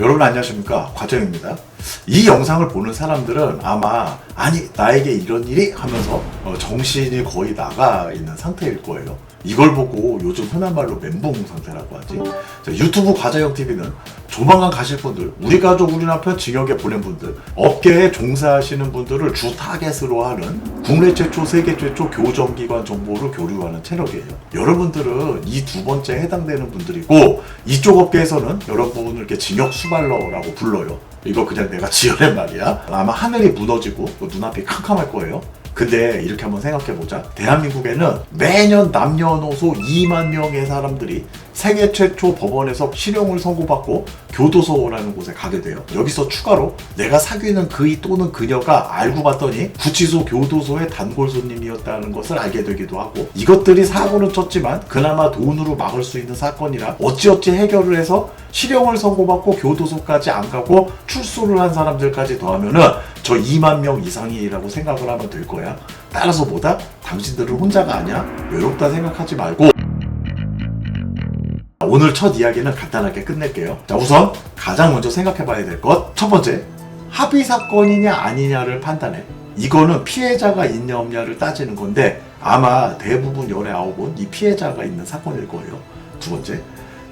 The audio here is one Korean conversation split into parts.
여러분 안녕하십니까? 과정입니다. 이 영상을 보는 사람들은 아마 아니 나에게 이런 일이 하면서 어, 정신이 거의 나가 있는 상태일 거예요 이걸 보고 요즘 흔한 말로 멘붕 상태라고 하지. 자, 유튜브 과자형 TV는 조만간 가실 분들 우리 가족 우리 남편 징역에 보낸 분들 업계에 종사하시는 분들을 주 타겟으로 하는 국내 최초 세계 최초 교정기관 정보를 교류하는 채널이에요. 여러분들은 이 두 번째 해당되는 분들이고 이쪽 업계에서는 여러분을 이렇게 징역 수발러라고 불러요. 이거 그냥 내가 지어낸 말이야. 아마 하늘이 무너지고 눈앞이 캄캄할 거예요 근데 이렇게 한번 생각해보자. 대한민국에는 매년 남녀노소 2만 명의 사람들이 세계 최초 법원에서 실형을 선고받고 교도소라는 곳에 가게 돼요. 여기서 추가로 내가 사귀는 그이 또는 그녀가 알고 봤더니 구치소 교도소의 단골 손님이었다는 것을 알게 되기도 하고 이것들이 사고는 쳤지만 그나마 돈으로 막을 수 있는 사건이라 어찌어찌 해결을 해서 실형을 선고받고 교도소까지 안 가고 출소를 한 사람들까지 더하면은 저 2만 명 이상이라고 생각을 하면 될 거야. 따라서 뭐다? 당신들은 혼자가 아니야. 외롭다 생각하지 말고 오늘 첫 이야기는 간단하게 끝낼게요. 자, 우선 가장 먼저 생각해 봐야 될 것. 첫 번째, 합의 사건이냐 아니냐를 판단해. 이거는 피해자가 있냐 없냐를 따지는 건데 아마 대부분 열의 아홉은 이 피해자가 있는 사건일 거예요. 두 번째,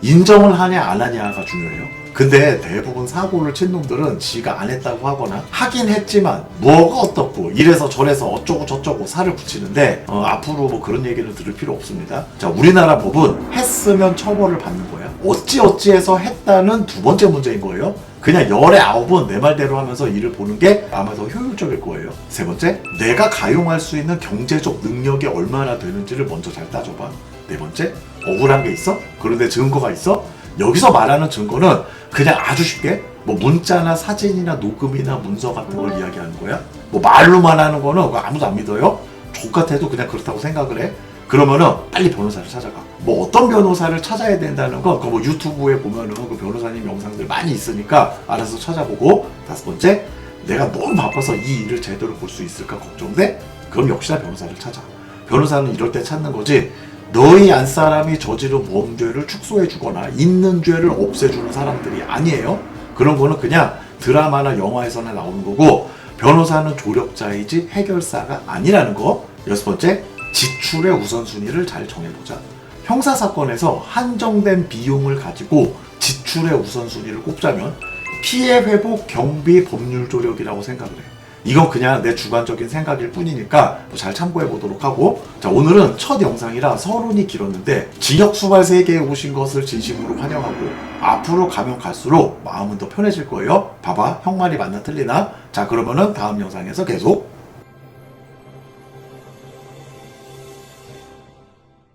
인정을 하냐 안 하냐가 중요해요. 근데 대부분 사고를 친 놈들은 지가 안 했다고 하거나 하긴 했지만 뭐가 어떻고 이래서 저래서 어쩌고 저쩌고 살을 붙이는데 어, 앞으로 뭐 그런 얘기를 들을 필요 없습니다. 자 우리나라 법은 했으면 처벌을 받는 거야. 어찌 어찌해서 했다는 두 번째 문제인 거예요. 그냥 열의 아홉은 내 말대로 하면서 일을 보는 게 아마 더 효율적일 거예요. 세 번째, 내가 가용할 수 있는 경제적 능력이 얼마나 되는지를 먼저 잘 따져봐. 네 번째, 억울한 게 있어? 그런데 증거가 있어? 여기서 말하는 증거는 그냥 아주 쉽게 뭐 문자나 사진이나 녹음이나 문서 같은 걸 이야기하는 거야. 뭐 말로만 하는 거는 아무도 안 믿어요. 족 같아도 그냥 그렇다고 생각을 해. 그러면은 빨리 변호사를 찾아가. 뭐 어떤 변호사를 찾아야 된다는 건 그뭐 유튜브에 보면은 그 변호사님 영상들 많이 있으니까 알아서 찾아보고 다섯 번째 내가 너무 바빠서 이 일을 제대로 볼 수 있을까 걱정돼? 그럼 역시나 변호사를 찾아. 변호사는 이럴 때 찾는 거지. 너희 안 사람이 저지른 범죄를 축소해 주거나 있는 죄를 없애주는 사람들이 아니에요. 그런 거는 그냥 드라마나 영화에서나 나오는 거고 변호사는 조력자이지 해결사가 아니라는 거. 여섯 번째, 지출의 우선순위를 잘 정해보자. 형사 사건에서 한정된 비용을 가지고 지출의 우선순위를 꼽자면 피해 회복 경비 법률 조력이라고 생각을 해. 이건 그냥 내 주관적인 생각일 뿐이니까 뭐잘 참고해 보도록 하고 자 오늘은 첫 영상이라 서론이 길었는데 징역 수발 세계에 오신 것을 진심으로 환영하고 앞으로 가면 갈수록 마음은 더 편해질 거예요 봐봐 형 말이 맞나 틀리나 자 그러면은 다음 영상에서 계속